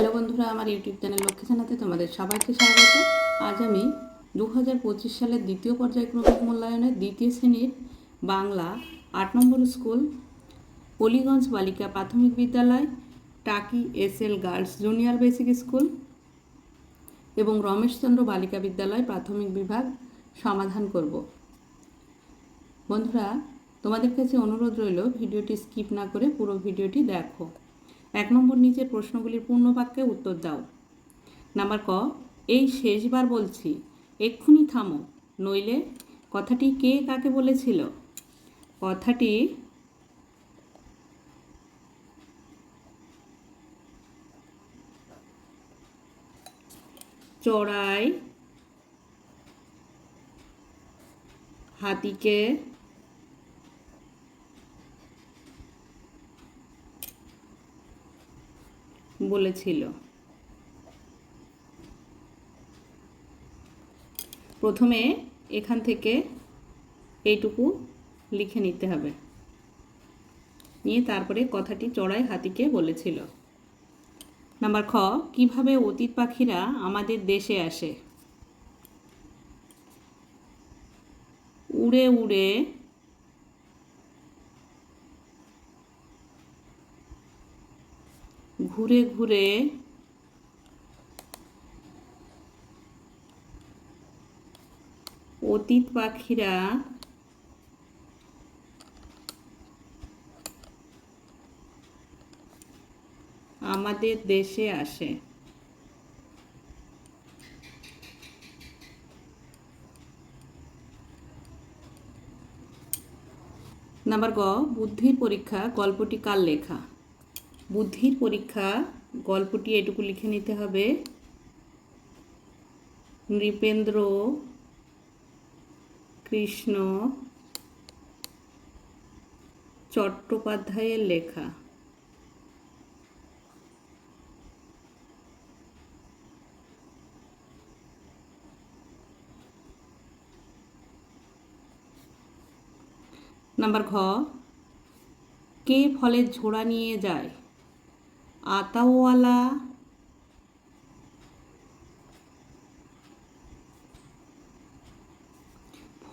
Hello বন্ধুরা, আমার YouTube channel Lakshmi জানাতে তোমাদের সবাইকে স্বাগত। আজ আমি দু হাজার পঁচিশ সালের দ্বিতীয় পর্যায়ক্রমিক মূল্যায়নের দ্বিতীয় শ্রেণির বাংলা আট নম্বর স্কুল, পলিগঞ্জ বালিকা প্রাথমিক বিদ্যালয়, Taki S L girls junior basic school এবং রমেশচন্দ্র বালিকা বিদ্যালয় প্রাথমিক বিভাগ সমাধান করব। বন্ধুরা, তোমাদের কাছে অনুরোধ রইল, ভিডিওটি স্কিপ না করে পুরো ভিডিওটি দেখো। এক নম্বর নিচের প্রশ্নগুলির পূর্ণ বাক্যে উত্তর দাও। নাম্বার ক, এই শেষবার বলছি, এক্ষুনি থামো, নইলে কথাটি কে কাকে বলেছিল? কথাটি চড়াই হাতিকে বলেছিল। প্রথমে এখান থেকে এইটুকু লিখে নিতে হবে। নিয়ে তারপরে কথাটি চড়াই হাতিকে বলেছিল। নাম্বার খ, কীভাবে অতীত পাখিরা আমাদের দেশে আসে? উড়ে উড়ে ঘুরে ঘুরে অতীত পাখিরা আমাদের দেশে আসে। নাম্বার গ বুদ্ধির পরীক্ষা গল্পটি কার লেখা? বুদ্ধির পরীক্ষা, গল্পটি এটুকু লিখে নিতে হবে। নৃপেন্দ্র কৃষ্ণ চট্টোপাধ্যায়ের লেখা। নাম্বার ঘ, কে ফলের ঝোড়া নিয়ে যায়? আতাওয়ালা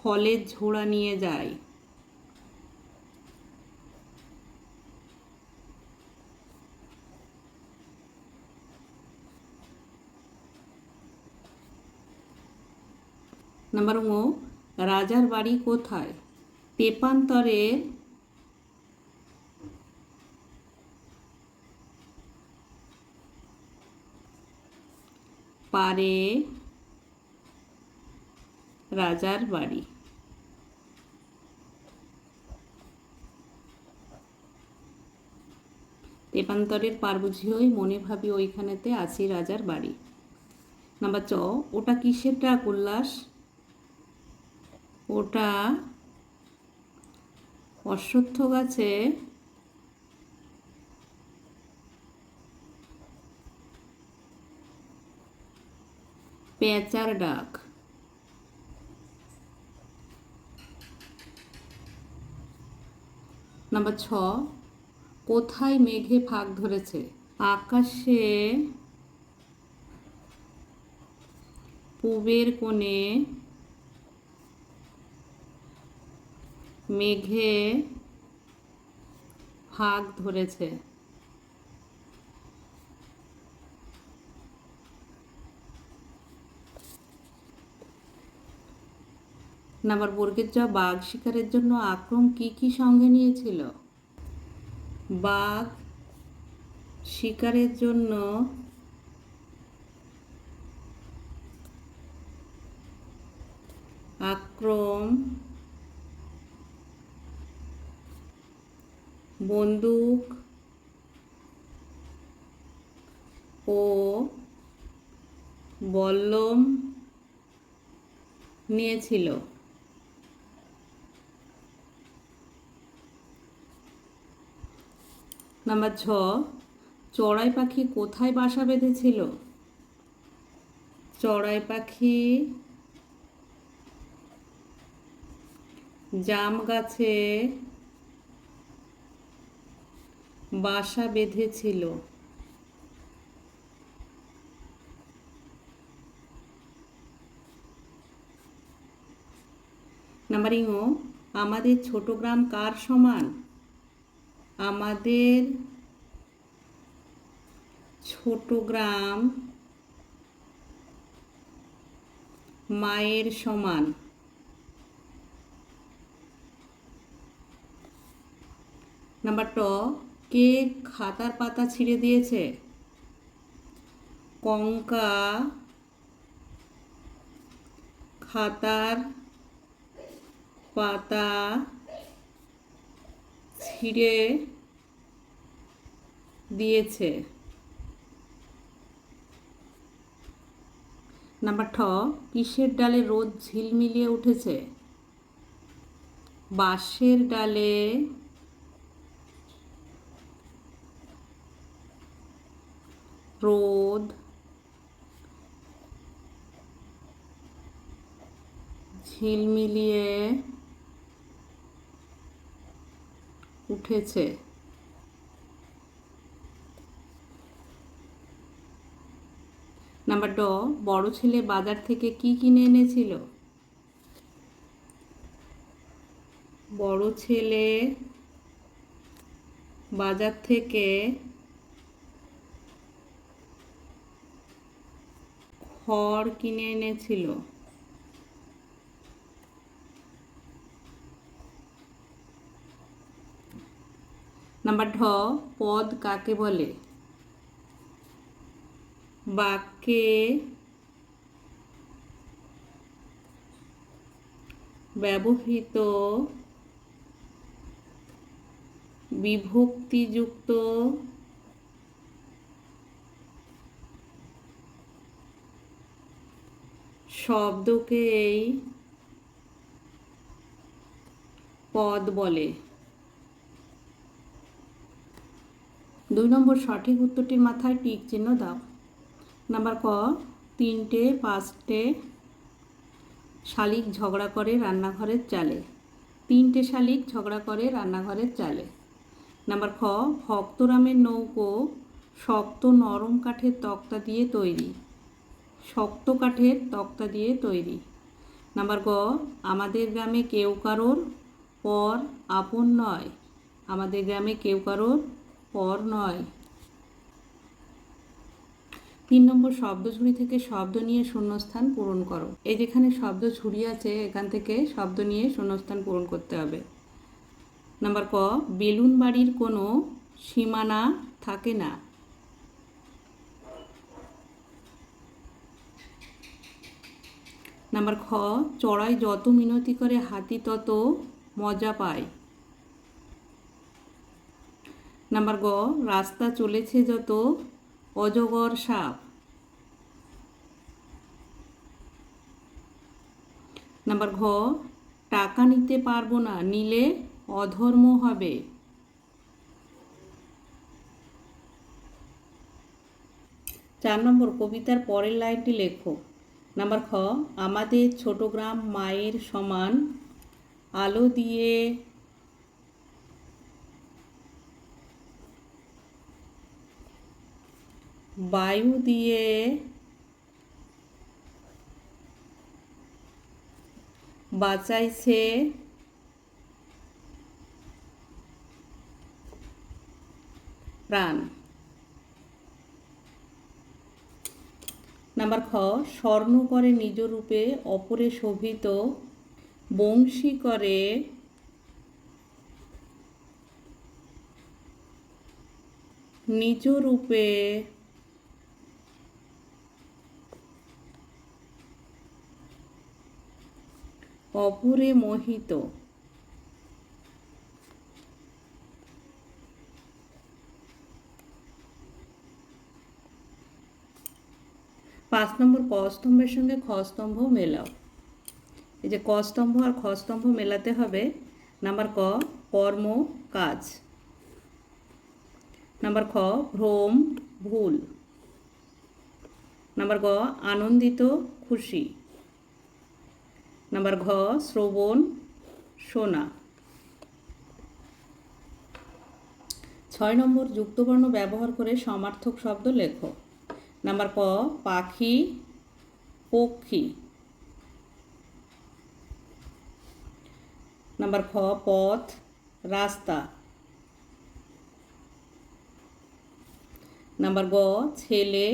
ফলের ঝোড়া নিয়ে যায়। নাম্বার ও রাজার বাড়ি কোথায়? তেপান্তরের পারে। রাজার বাড়ি। তেপান্তরের পার বুঝি হই মনে ভাবি ওইখানেতে আছি রাজার বাড়ি। নাম্বার চ, ওটা কিসের ডাক উল্লাস? ওটা অশ্বত্থ গাছে পেঁচার ডাক নাম্বার ছ. কোথায় মেঘে ফাঁক ধরেছে? আকাশে পূবের কোণে মেঘে ফাঁক ধরেছে। নাম্বার বর্গের যা বাঘ শিকারের জন্য আক্রম কি কি সঙ্গে নিয়েছিল? বাঘ শিকারের জন্য আক্রম বন্দুক ও বল্লম নিয়েছিল। নাম্বার ছ, চড়াই পাখি কোথায় বাসা বেঁধেছিল? চড়াই পাখি জাম গাছে বাসা বেঁধেছিল। নাম্বার ইও আমাদের ছোট গ্রাম কার সমান? আমাদের ছোট গ্রাম মায়ের সমান। নাম্বার ট, কে খাতার পাতা ছিঁড়ে দিয়েছে? কঙ্কা খাতার পাতা ছিঁড়ে দিয়েছে। নাম্বার ঠ কিসের ডালে রোদ ঝিলমিলিয়ে উঠেছে? বাঁশের ডালে রোদ ঝিলমিলিয়ে উঠেছে। নাম্বার ড, বড় ছেলে বাজার থেকে কি কিনে এনেছিল? বড় ছেলে বাজার থেকে খড় কিনে এনেছিল। নাম্বার ঢ পদ কাকে বলে? বাক্যে ব্যবহৃত বিভক্তিযুক্ত শব্দকেই পদ বলে। দুই নম্বর সঠিক উত্তরটির মাথায় টিক চিহ্ন দাও। নাম্বার ক, তিনটে, পাঁচটে শালিক ঝগড়া করে রান্নাঘরের চালে। তিনটে শালিক ঝগড়া করে রান্নাঘরের চালে। নাম্বার খ, ভক্তরামের নৌকো শক্ত নরম কাঠের তক্তা দিয়ে তৈরি। শক্ত কাঠের তক্তা দিয়ে তৈরি। নাম্বার গ, আমাদের গ্রামে কেউ কারোর পর আপন নয়। আমাদের গ্রামে কেউ কারোর পর নয়। তিন নম্বর শব্দ ঝুড়ি থেকে শব্দ নিয়ে শূন্যস্থান পূরণ করো। এই যেখানে শব্দ ঝুড়ি আছে, এখান থেকে শব্দ নিয়ে শূন্যস্থান পূরণ করতে হবে। নাম্বার ক, বেলুন বাড়ির কোনো সীমানা থাকে না। নাম্বার খ, চড়াই যত মিনতি করে, হাতি তত মজা পায়। নাম্বার গ, রাস্তা চলেছে যত অজগর সাপ। নাম্বার ঘ, টাকা নিতে পারব না, নিলে অধর্ম হবে। চার নম্বর, কবিতার পরের লাইনটি লেখো। নাম্বার খ, আমাদের ছোট গ্রাম মায়ের সমান আলো দিয়ে বায়ু দিয়ে বাঁচাইছে প্রাণ। নাম্বার খ, স্বর্ণ করে নিজ রূপে, অপরে শোভিত, বংশী করে নিজ রূপে অপরে মোহিত। পাঁচ নম্বর ক স্তম্ভের সঙ্গে খ স্তম্ভ মেলাও। এই যে ক স্তম্ভ আর খ স্তম্ভ মেলাতে হবে, নাম্বার ক, কর্ম, কাজ। নাম্বার খ, ভ্রম, ভুল। নাম্বার গ, আনন্দিত, খুশি। নাম্বার ঘ, শ্রবণ শোনা ছয় নম্বর, যুক্তবর্ণ ব্যবহার করে সমার্থক শব্দ লেখো। নাম্বার ক, পাখি, পক্ষী। নাম্বার খ, পথ, রাস্তা। নাম্বার গ, ছেলে,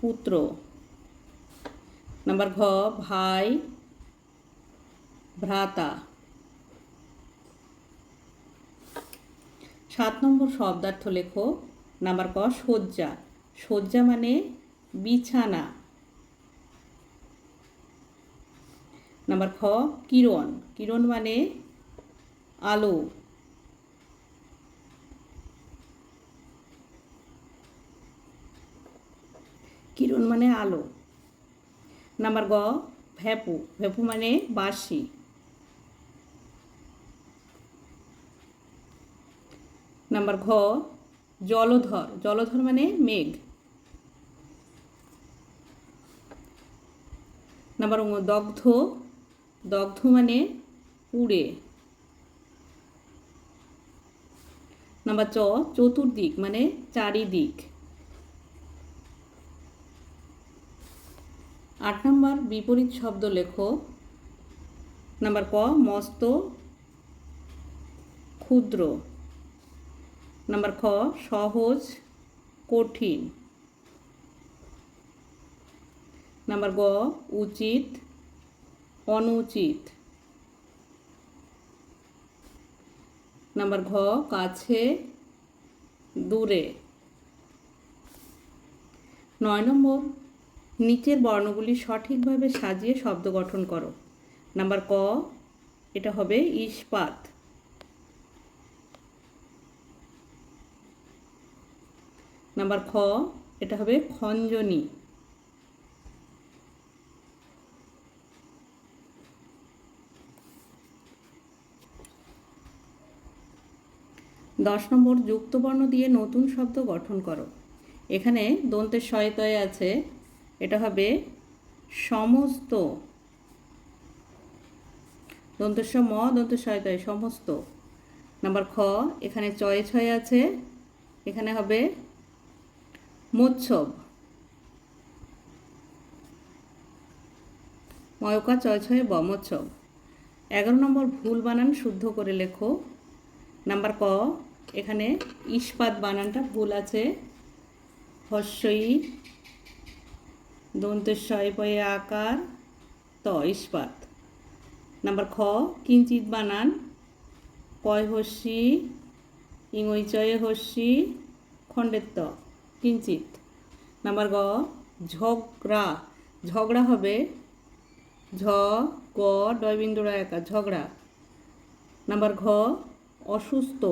পুত্র। নাম্বার ঘ ভাই ভ্রাতা সাত নম্বর শব্দার্থ লেখো নাম্বার ক শয্যা। শয্যা মানে বিছানা। নাম্বার খ কিরণ। কিরণ মানে আলো। কিরণ মানে আলো। নাম্বার গ ভ্যাপু ভ্যাপু মানে বাঁশি। নাম্বার ঘ, জলধর। জলধর মানে মেঘ। নাম্বার দগ্ধ। দগ্ধ মানে পুড়ে নাম্বার চ, চতুর্দিক মানে চারিদিক। আট নম্বর, বিপরীত শব্দ লেখো। নাম্বার ক, মস্ত, ক্ষুদ্র। নাম্বার খ, সহজ, কঠিন। নাম্বার গ, উচিত, অনুচিত। নাম্বার ঘ, কাছে, দূরে। নয় নম্বর নিচের বর্ণগুলি সঠিকভাবে সাজিয়ে শব্দ গঠন করো। নাম্বার ক, এটা হবে ইস্পাত। নাম্বার খ, এটা হবে খঞ্জনি। দশ নম্বর যুক্তবর্ণ দিয়ে নতুন শব্দ গঠন করো। এখানে দন্তের শয়তয় আছে এটা হবে সমস্ত। দন্তস্ব ম, দন্ত শয়তয় সমস্ত। নাম্বার খ, এখানে চয়ে ছয় আছে। এখানে হবে মোৎসব ময়কা চয় ছয়, ব মোৎসব এগারো নম্বর, ভুল বানান শুদ্ধ করে লেখো। নাম্বার ক, এখানে ইস্পাত বানানটা ভুল আছে। হস্যই দন্তেশ্বয় পয়ে আকার ত ইস্পাত। নাম্বার খ কিঞ্চিত বানান, কয় হস্যি ইংই চয়ে হস্যি, খণ্ডের ত কিঞ্চিত নাম্বার গ, ঝগড়া ঝগড়া হবে ঝ গ ডয়বিন্দুরা একা, ঝগড়া। নাম্বার ঘ, অসুস্থ,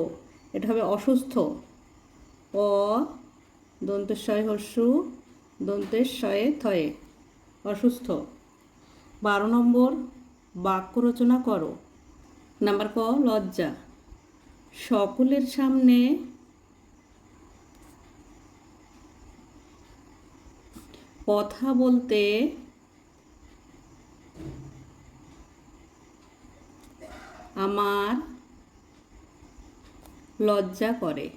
এটা হবে অসুস্থ। অ দন্তেশ্বয় হস্যু দন্তেশ্বয়ে থয়ে। অসুস্থ। বারো নম্বর, বাক্য রচনা করো। নাম্বার ক, লজ্জা। সকলের সামনে কথা বলতে আমার লজ্জা করে।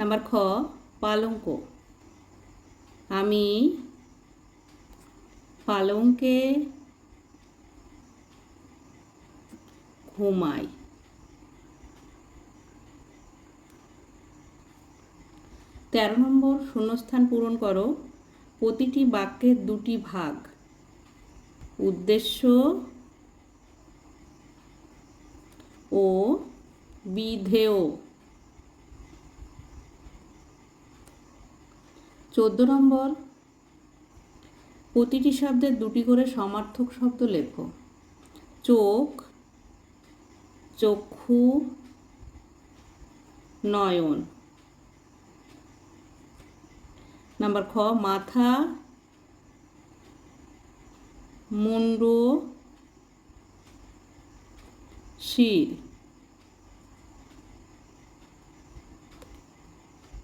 নাম্বার খ, পালঙ্ক। আমি পালঙ্কে ঘুমাই। তেরো নম্বর, শূন্যস্থান পূরণ করো। প্রতিটি বাক্যের দুটি ভাগ। উদ্দেশ্য ও বিধেয়। চোদ্দ নম্বর। প্রতিটি শব্দের দুটি করে সমার্থক শব্দ লেখো। চোখ, চক্ষু, নয়ন। নাম্বার খ, মাথা, মুন্ড, শির।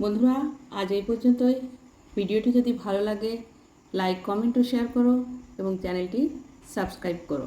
বন্ধুরা, আজ এই পর্যন্তই। ভিডিওটি যদি ভালো লাগে লাইক কমেন্ট ও শেয়ার করো এবং চ্যানেলটি সাবস্ক্রাইব করো।